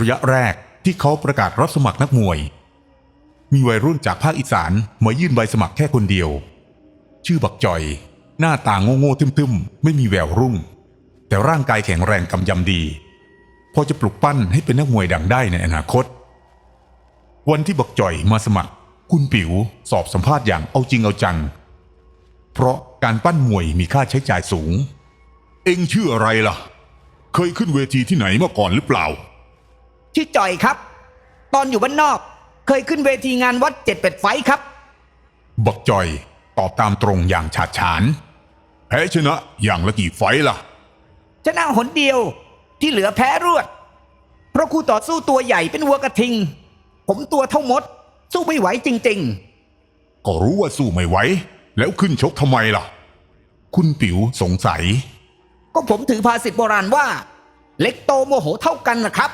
ระยะแรกที่เขาประกาศรับสมัครนักมวย มีวัยรุ่นจากภาคอีสานมายื่นใบสมัครแค่คนเดียว ชื่อบักจอย หน้าตาโง่ๆทึมๆ ไม่มีแววรุ่ง แต่ร่างกายแข็งแรงกำยำดี พอจะปลุกปั้นให้เป็นนักมวยดังได้ในอนาคต วันที่บักจ่อยมาสมัคร คุณปิ๋วสอบสัมภาษณ์อย่างเอาจริงเอาจัง เพราะการปั้นมวยมีค่าใช้จ่ายสูง เอ็งชื่ออะไรล่ะ เคยขึ้นเวทีที่ไหนมาก่อนหรือเปล่า ชื่อจ่อยครับ ตอนอยู่บ้านนอก เคยขึ้นเวทีงานวัดเจ็ดเป็ดไฟท์ครับ บักจอยตอบตามตรงอย่างฉาดฉานแพ้ชนะอย่างละกี่ไฟต์ล่ะ ชนะหนเดียวที่เหลือแพ้รวด เพราะคู่ต่อสู้ตัวใหญ่เป็นวัวกระทิง ผมตัวเท่ามด สู้ไม่ไหวจริง ก็รู้ว่าสู้ไม่ไหวแล้วขึ้นชกทำไมล่ะ คุณปิ๋วสงสัย ๆ ก็ผมถือภาษิตโบราณว่า เล็กโตโมโหเท่ากันนะครับ